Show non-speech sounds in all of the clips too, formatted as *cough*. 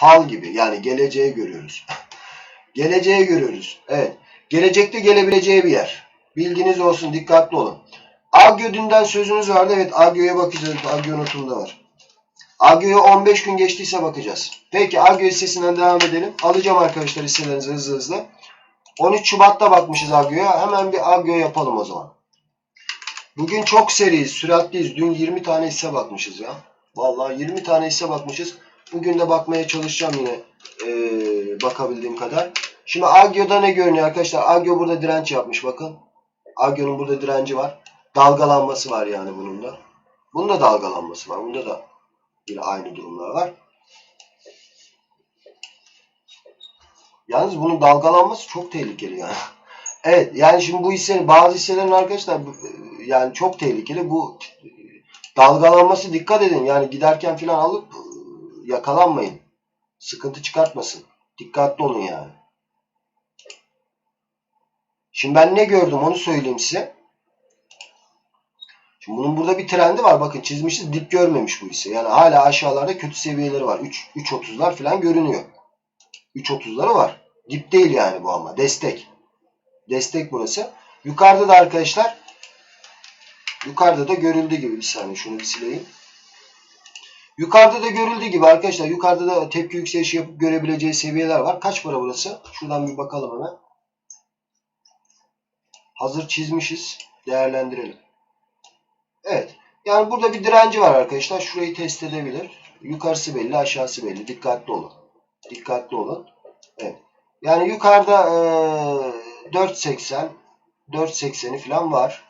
Fal gibi yani geleceği görüyoruz. *laughs* geleceği görüyoruz. Evet. Gelecekte gelebileceği bir yer. Bilginiz olsun dikkatli olun. Agyo dünden sözünüz vardı. Evet Agyo'ya bakacağız. Agyo notumda var. Agyo'ya 15 gün geçtiyse bakacağız. Peki Agyo hissesinden devam edelim. Alacağım arkadaşlar hisselerinizi hızlı hızlı. 13 Şubat'ta bakmışız Agyo'ya. Hemen bir Agyo yapalım o zaman. Bugün çok seriyiz, süratliyiz. Dün 20 tane hisse bakmışız ya. Vallahi 20 tane hisse bakmışız. Bugün de bakmaya çalışacağım yine ee, bakabildiğim kadar. Şimdi Agyo'da ne görünüyor arkadaşlar? Agyo burada direnç yapmış bakın. Agyo'nun burada direnci var. Dalgalanması var yani bunun da. Bunun da dalgalanması var. Bunda da yine aynı durumlar var. Yalnız bunun dalgalanması çok tehlikeli yani. *laughs* Evet yani şimdi bu hissenin bazı hisselerin arkadaşlar yani çok tehlikeli. Bu e, dalgalanması dikkat edin. Yani giderken falan alıp e, yakalanmayın. Sıkıntı çıkartmasın. Dikkatli olun yani. Şimdi ben ne gördüm onu söyleyeyim size. Şimdi bunun burada bir trendi var. Bakın çizmişiz. Dip görmemiş bu hisse. Yani hala aşağılarda kötü seviyeleri var. 3 3.30'lar falan görünüyor. 3.30'ları var. Dip değil yani bu ama. Destek. Destek burası. Yukarıda da arkadaşlar yukarıda da görüldüğü gibi bir saniye şunu bir sileyim. Yukarıda da görüldüğü gibi arkadaşlar yukarıda da tepki yükselişi yapıp görebileceği seviyeler var. Kaç para burası? Şuradan bir bakalım hemen. Hazır çizmişiz. Değerlendirelim. Evet. Yani burada bir direnci var arkadaşlar. Şurayı test edebilir. Yukarısı belli, aşağısı belli. Dikkatli olun. Dikkatli olun. Evet. Yani yukarıda eee 4.80 4.80'i falan var.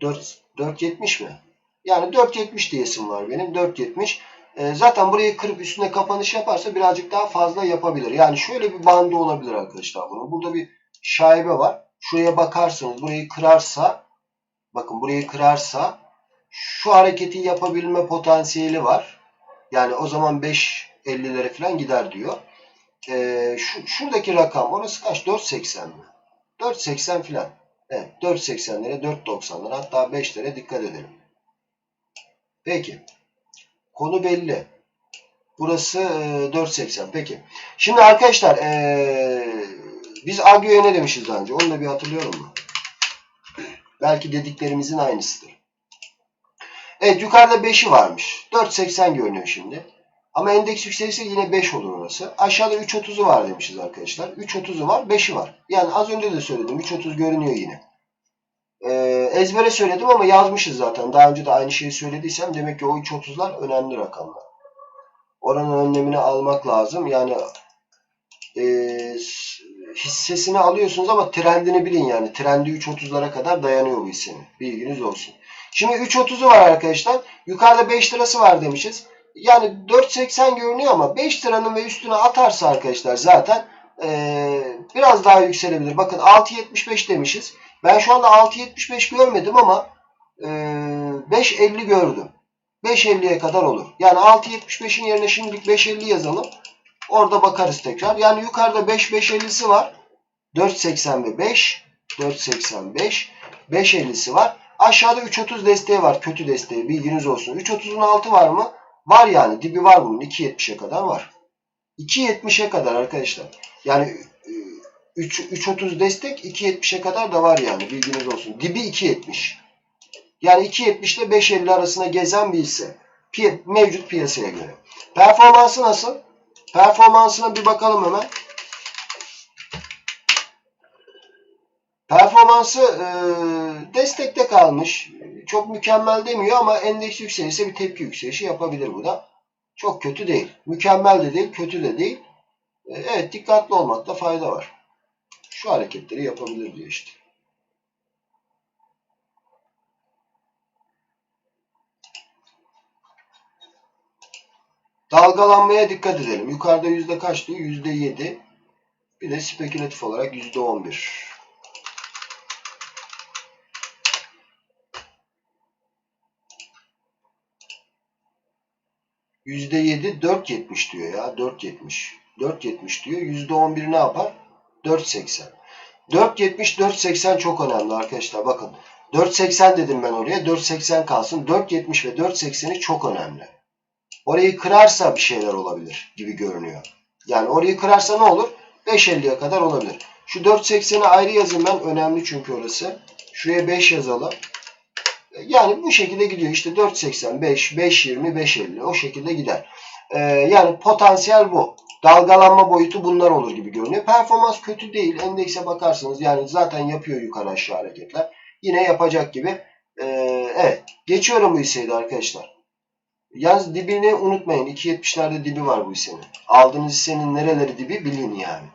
4 4.70 mi? Yani 4.70 diyesim var benim. 4.70. Eee, zaten burayı kırıp üstüne kapanış yaparsa birazcık daha fazla yapabilir. Yani şöyle bir bandı olabilir arkadaşlar bunun. Burada bir şaibe var. Şuraya bakarsanız burayı kırarsa bakın burayı kırarsa şu hareketi yapabilme potansiyeli var. Yani o zaman 5.50'lere falan gider diyor. Ee, şu, şuradaki rakam orası kaç? 4.80 mi? 4.80 filan. Evet 4.80'lere 4.90'lara hatta 5'lere dikkat edelim. Peki. Konu belli. Burası e, 4.80. Peki. Şimdi arkadaşlar e, biz Agio'ya ne demişiz daha önce? Onu da bir hatırlıyorum mu? Belki dediklerimizin aynısıdır. Evet yukarıda 5'i varmış. 4.80 görünüyor şimdi. Ama endeks yükselirse yine 5 olur orası. Aşağıda 3.30'u var demişiz arkadaşlar. 3.30'u var, 5'i var. Yani az önce de söyledim. 3.30 görünüyor yine. Ezbere söyledim ama yazmışız zaten. Daha önce de aynı şeyi söylediysem demek ki o 3.30'lar önemli rakamlar. Oranın önlemini almak lazım. Yani e, hissesini alıyorsunuz ama trendini bilin yani. Trendi 3.30'lara kadar dayanıyor bu hissenin. Bilginiz olsun. Şimdi 3.30'u var arkadaşlar. Yukarıda 5 lirası var demişiz. Yani 4.80 görünüyor ama 5 liranın ve üstüne atarsa arkadaşlar zaten eee, biraz daha yükselebilir. Bakın 6.75 demişiz. Ben şu anda 6.75 görmedim ama eee 5.50 gördüm. 5.50'ye kadar olur. Yani 6.75'in yerine şimdilik 5.50 yazalım. Orada bakarız tekrar. Yani yukarıda 5 5.50'si var. 4.80 ve 5. 4.85. 5.50'si var. Aşağıda 3.30 desteği var. Kötü desteği. Bilginiz olsun. 3.30'un altı var mı? Var yani. Dibi var bunun. 2.70'e kadar var. 2.70'e kadar arkadaşlar. Yani e, 3 3.30 destek 2.70'e kadar da var yani. Bilginiz olsun. Dibi 2.70. Yani 2.70 ile 5.50 arasında gezen bir hisse. Piy- mevcut piyasaya göre. Performansı nasıl? Performansına bir bakalım hemen. Performansı e, destekte kalmış. Çok mükemmel demiyor ama endeks yükselirse bir tepki yükselişi yapabilir bu da. Çok kötü değil. Mükemmel de değil, kötü de değil. E, evet dikkatli olmakta fayda var. Şu hareketleri yapabilir diyor işte. Dalgalanmaya dikkat edelim. Yukarıda yüzde kaç diyor? Yüzde yedi. Bir de spekülatif olarak yüzde on bir. Yüzde yedi 4.70 diyor ya. 4.70. 4.70 diyor. Yüzde on bir ne yapar? 4.80. 4.70 4.80 çok önemli arkadaşlar. Bakın 4.80 dedim ben oraya. 4.80 kalsın. 4.70 ve 4.80'i çok önemli. orayı kırarsa bir şeyler olabilir gibi görünüyor. Yani orayı kırarsa ne olur? 5.50'ye kadar olabilir. Şu 4.80'i ayrı yazayım ben. Önemli çünkü orası. Şuraya 5 yazalım. Yani bu şekilde gidiyor. İşte 4.80, 5, 5.20, 5.50 o şekilde gider. Ee, yani potansiyel bu. Dalgalanma boyutu bunlar olur gibi görünüyor. Performans kötü değil. Endekse bakarsanız yani zaten yapıyor yukarı aşağı hareketler. Yine yapacak gibi. Ee, evet. Geçiyorum bu hisseyi arkadaşlar. Yalnız dibini unutmayın. 2.70'lerde dibi var bu hissenin. Aldığınız hissenin nereleri dibi bilin yani.